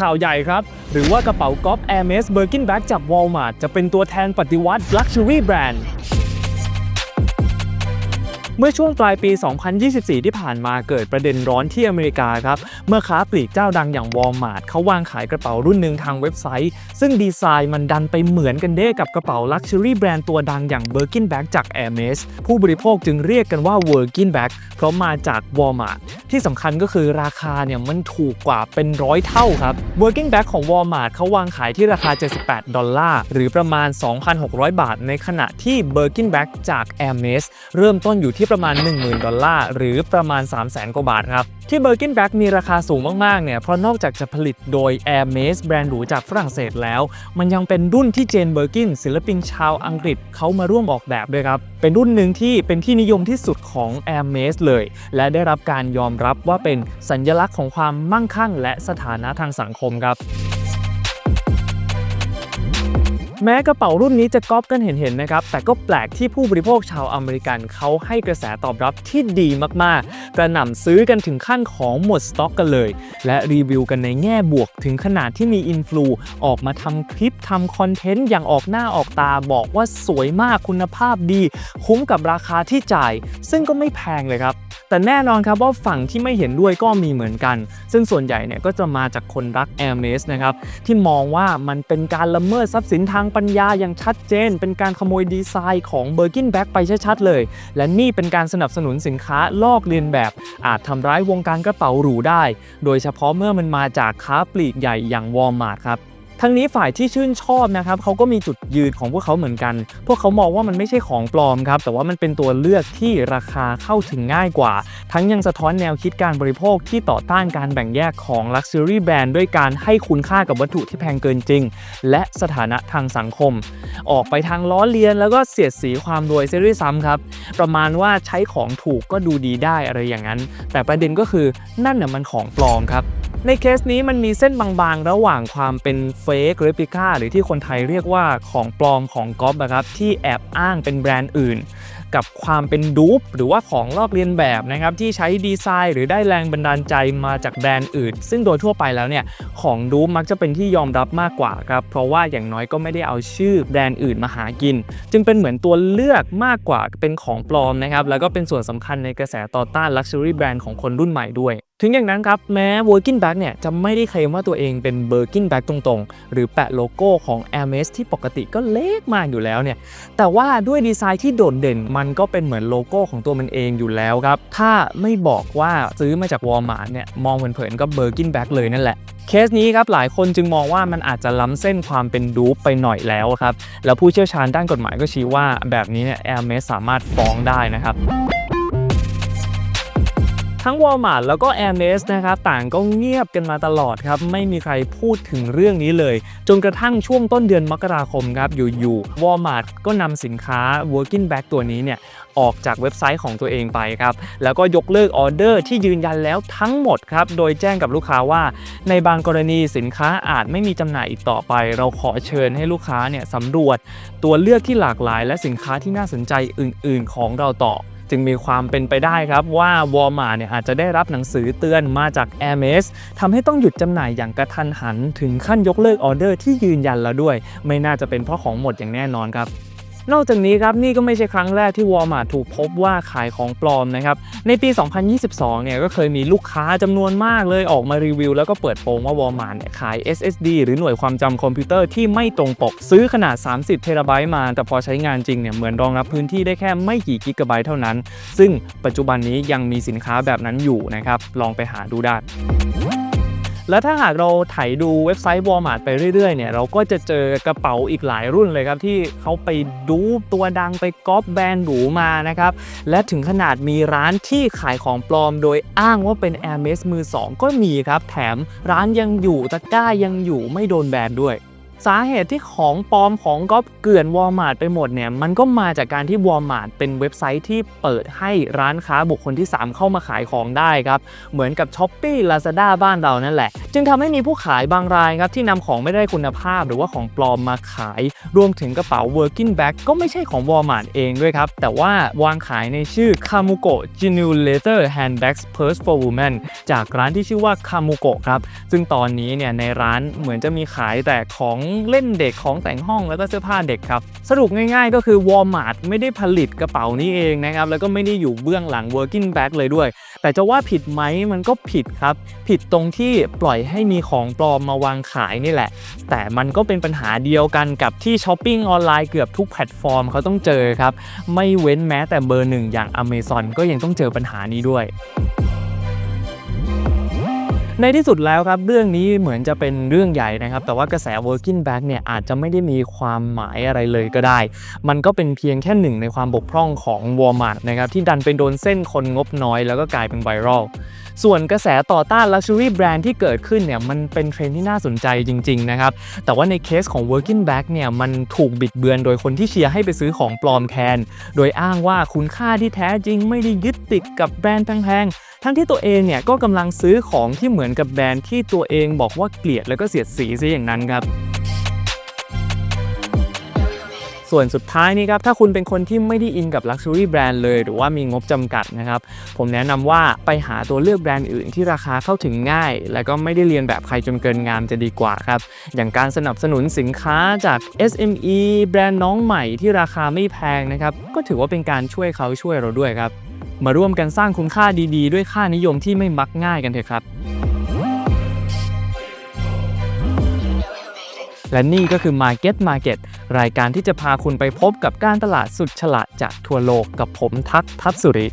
ข่าวใหญ่ครับ หรือว่ากระเป๋าก๊อป Hermes Birkin Bag จาก Walmart จะเป็นตัวแทนปฏิวัติ Luxury Brand เมื่อช่วงปลายปี 2024 ที่ผ่านมาเกิดประเด็นร้อนที่อเมริกาครับ เมื่อค้าปลีกเจ้าดังอย่าง Walmart เขาวางขายกระเป๋ารุ่นหนึ่งทางเว็บไซต์ ซึ่งดีไซน์มันดันไปเหมือนกันเด้กับกระเป๋า Luxury แบรนด์ตัวดังอย่าง Birkin Bag จาก Hermes ผู้บริโภคจึงเรียกกันว่า Birkin Bag เพราะมาจาก Walmart ที่ ที่สำคัญก็คือราคาเนี่ยมันถูกกว่าเป็นร้อยเท่าครับ Birkin Bag ของ Walmart เขาวางขายที่ราคา 78 ดอลลาร์ หรือประมาณ 2,600 บาท ในขณะที่ Birkin Bag จาก Hermes เริ่มต้นอยู่ที่ประมาณ 10,000 ดอลลาร์ หรือประมาณ 300,000 กว่าบาทครับ ที่ Birkin Bag มีราคาสูงมากๆ เนี่ยเพราะนอกจากจะผลิตโดย Hermes แบรนด์หรูจากฝรั่งเศสแล้ว มันยังเป็นรุ่นที่เจนเบอร์กินศิลปินชาวอังกฤษเขามาร่วมออกแบบด้วยครับ เป็นรุ่นหนึ่งที่เป็นที่นิยมที่สุดของ Hermes เลย และได้รับการยอมรับว่าเป็นสัญลักษณ์ของความมั่งคั่งและสถานะทางสังคมครับ แม้กระเป๋ารุ่นนี้จะก๊อปกันเห็นๆนะครับ แต่ก็แปลกที่ผู้บริโภคชาวอเมริกันเขาให้กระแสตอบรับที่ดีมากๆ กระหน่ำซื้อกันถึงขั้นของหมดสต็อกกันเลย และรีวิวกันในแง่บวกถึงขนาดที่มีอินฟลูออกมาทำคลิปทำคอนเทนต์อย่างออกหน้าออกตาบอกว่าสวยมากคุณภาพดี คุ้มกับราคาที่จ่าย ซึ่งก็ไม่แพงเลยครับแต่แน่นอนครับว่าฝั่งที่ไม่เห็นด้วยก็มีเหมือนกัน ซึ่งส่วนใหญ่เนี่ยก็จะมาจากคนรัก Hermes นะครับที่มองว่ามันเป็นการละเมิดทรัพย์สินทางปัญญาอย่างชัดเจน เป็นการขโมยดีไซน์ของ Birkin Bag ไปชัดๆเลย และนี่เป็นการสนับสนุนสินค้าลอกเลียนแบบ อาจทำร้ายวงการกระเป๋าหรูได้ โดยเฉพาะเมื่อมันมาจากค้าปลีกใหญ่อย่าง Walmart ครับ ทั้งนี้ฝ่ายที่ชื่นชอบนะครับเขาก็มีจุดยืนของพวกเขาเหมือนกัน พวกเขามองว่ามันไม่ใช่ของปลอมครับแต่ว่ามันเป็นตัวเลือกที่ราคาเข้าถึงง่ายกว่า ทั้งยังสะท้อนแนวคิดการบริโภคที่ต่อต้านการแบ่งแยกของ Luxury Brand ด้วยการให้คุณค่ากับวัตถุที่แพงเกินจริง และสถานะทางสังคม ออกไปทางล้อเลียนแล้วก็เสียดสีความรวยเสียด้วยซ้ำครับประมาณว่าใช้ของถูกก็ดูดีได้อะไรอย่างนั้น แต่ประเด็นก็คือนั่นน่ะมันของปลอมครับ ในเคสนี้มันมีเส้นบางๆ ระหว่างความเป็นเฟกเรปิก้าหรือที่คนไทยเรียกว่าของปลอมของก๊อปนะครับที่แอบอ้างเป็นแบรนด์อื่น กับความเป็นดูปหรือว่าของลอกเลียนแบบนะครับที่ใช้ดีไซน์ หรือได้แรงบันดาลใจมาจากแบรนด์อื่น ซึ่งโดยทั่วไปแล้วเนี่ยของดูปมักจะเป็นที่ยอมรับมากกว่าครับเพราะว่าอย่างน้อยก็ไม่ได้เอาชื่อแบรนด์อื่นมาหากิน จึงเป็นเหมือนตัวเลือกมากกว่าเป็นของปลอมนะครับแล้วก็เป็นส่วนสำคัญในกระแสต่อต้าน Luxury Brand ของคนรุ่นใหม่ด้วย ถึงอย่างนั้นครับ แม้ Birkin Bag เนี่ยจะไม่ได้เคลมว่าตัวเองเป็น Birkin Bag ตรงๆ หรือแปะโลโก้ของ Hermes ที่ปกติก็เล็กมากอยู่แล้วเนี่ยแต่ว่าด้วยดีไซน์ที่โดดเด่นมันก็เป็นเหมือนโลโก้ของตัวมันเองอยู่แล้วครับ ถ้าไม่บอกว่าซื้อมาจาก Walmart เนี่ยมองเผินๆก็ Birkin Bag เลยนั่นแหละ เคสนี้ครับหลายคนจึงมองว่ามันอาจจะล้ำเส้นความเป็นดูปไปหน่อยแล้วครับแล้วผู้เชี่ยวชาญด้านกฎหมายก็ชี้ว่าแบบนี้เนี่ย Hermes สามารถฟ้องได้นะครับ ทั้ง Walmart แล้วก็ Hermes นะครับต่างก็เงียบกันมาตลอดครับไม่มีใครพูดถึงเรื่องนี้เลย จนกระทั่งช่วงต้นเดือนมกราคมครับอยู่ๆ Walmart ก็นำสินค้า Working Bag ตัวนี้เนี่ยออกจากเว็บไซต์ของตัวเองไปครับแล้วก็ยกเลิกออเดอร์ที่ยืนยันแล้วทั้งหมดครับโดยแจ้งกับลูกค้าว่า ในบางกรณีสินค้าอาจไม่มีจำหน่ายอีกต่อไป เราขอเชิญให้ลูกค้าเนี่ยสำรวจตัวเลือกที่หลากหลาย และสินค้าที่น่าสนใจอื่น ๆ ของเราต่อ จึงมีความเป็นไปได้ครับว่าวอร์มาเนี่ยอาจจะได้รับหนังสือเตือนมาจาก a i r m e s ทำให้ต้องหยุดจำหน่ายอย่างกระทันหัน ถึงขั้นยกเลิกออเดอร์ที่ยืนยันแล้วด้วย ไม่น่าจะเป็นเพราะของหมดอย่างแน่นอนครับ นอกจากนี้ครับนี่ก็ไม่ใช่ครั้งแรกที่ Walmart ถูกพบว่าขายของปลอมนะครับ ในปี 2022 เนี่ยก็เคยมีลูกค้าจำนวนมากเลยออกมารีวิว แล้วก็เปิดโปงว่า Walmart เนี่ยขาย SSD หรือหน่วยความจำคอมพิวเตอร์ที่ไม่ตรงปก ซื้อขนาด 30 เทราไบต์มา แต่พอใช้งานจริงเนี่ยเหมือนรองรับพื้นที่ได้แค่ไม่กี่กิกะไบต์เท่านั้น ซึ่งปัจจุบันนี้ยังมีสินค้าแบบนั้นอยู่นะครับ ลองไปหาดูได้ และถ้าหากเราไถดูเว็บไซต์ Walmart ไปเรื่อยๆเนี่ยเราก็จะเจอกระเป๋าอีกหลายรุ่นเลยครับ ที่เขาไปดูตัวดังไปก๊อปแบรนด์หรูมานะครับ และถึงขนาดมีร้านที่ขายของปลอม โดยอ้างว่าเป็น Hermes มือ 2 ก็มีครับ แถมร้านยังอยู่ตะกร้ายังอยู่ไม่โดนแบนด้วย สาเหตุที่ของปลอมของก๊อปเกลื่อนวอลมาร์ทไปหมดเนี่ยมันก็มาจากการที่วอลมาร์ทเป็นเว็บไซต์ที่เปิดให้ร้านค้าบุคคลที่ 3 เข้ามาขายของได้ครับเหมือนกับ s h อ p e e Lazada บ้านเรานั่นแหละ จึงทำให้มีผู้ขายบางรายครับที่นำของไม่ได้คุณภาพหรือว่าของปลอมมาขาย รวมถึงกระเป๋า Working Bag ก็ไม่ใช่ของ Walmart เองด้วยครับ แต่ว่าวางขายในชื่อ Kamuko Genuine Leather Handbags Purse for Women จากร้านที่ชื่อว่า Kamuko ครับซึ่งตอนนี้เนี่ยในร้านเหมือนจะมีขายแต่ของเล่นเด็กของแต่งห้องแล้วก็เสื้อผ้าเด็กครับ สรุปง่ายๆ ก็คือ Walmart ไม่ได้ผลิตกระเป๋านี้เองนะครับ แล้วก็ไม่ได้อยู่เบื้องหลัง Working Bag เลยด้วย แต่จะว่าผิดไหมมันก็ผิดครับ ผิดตรงที่ปล่อยให้มีของปลอมมาวางขายนี่แหละ แต่มันก็เป็นปัญหาเดียวกันกับที่ช้อปปิ้งออนไลน์เกือบทุกแพลตฟอร์มเขาต้องเจอครับ ไม่เว้นแม้แต่เบอร์หนึ่งอย่าง Amazon ก็ยังต้องเจอปัญหานี้ด้วย ในที่สุดแล้วครับเรื่องนี้เหมือนจะเป็นเรื่องใหญ่นะครับ แต่ว่ากระแส working back เนี่ยอาจจะไม่ได้มีความหมายอะไรเลยก็ได้ มันก็เป็นเพียงแค่หนึ่งในความบกพร่องของ Walmart นะครับที่ดันไปโดนเส้นคนงบน้อยแล้วก็กลายเป็นไวรัล ส่วนกระแสต่อต้าน Luxury Brand ที่เกิดขึ้นเนี่ยมันเป็นเทรนที่น่าสนใจจริง ๆ นะครับ แต่ว่าในเคสของ Working Back เนี่ยมันถูกบิดเบือนโดยคนที่เชียร์ให้ไปซื้อของปลอมแทนโดยอ้างว่าคุณค่าที่แท้จริงไม่ได้ยึดติดกับแบรนด์แพงๆทั้งที่ตัวเองเนี่ยก็กำลังซื้อของที่เหมือนกับแบรนด์ที่ตัวเองบอกว่าเกลียดแล้วก็เสียดสีซะอย่างนั้นครับ ส่วนสุดท้ายนี้ครับถ้าคุณเป็นคนที่ไม่ได้อินกับ Luxury Brand เลย หรือว่ามีงบจำกัดนะครับผมแนะนำว่าไปหาตัวเลือกแบรนด์อื่นที่ราคาเข้าถึงง่าย และก็ไม่ได้เรียนแบบใครจนเกินงามจะดีกว่าครับอย่างการสนับสนุนสินค้าจาก SME แบรนด์น้องใหม่ที่ราคาไม่แพงนะครับก็ถือว่าเป็นการช่วยเขาช่วยเราด้วยครับมาร่วมกันสร้างคุณค่าดีๆ ด้วยค่านิยมที่ไม่มักง่ายกันเถอะครับ และนี่ก็คือ Market Market รายการที่จะพาคุณไปพบกับการตลาดสุดฉลาดจากทั่วโลกกับผมทักทัศสุริ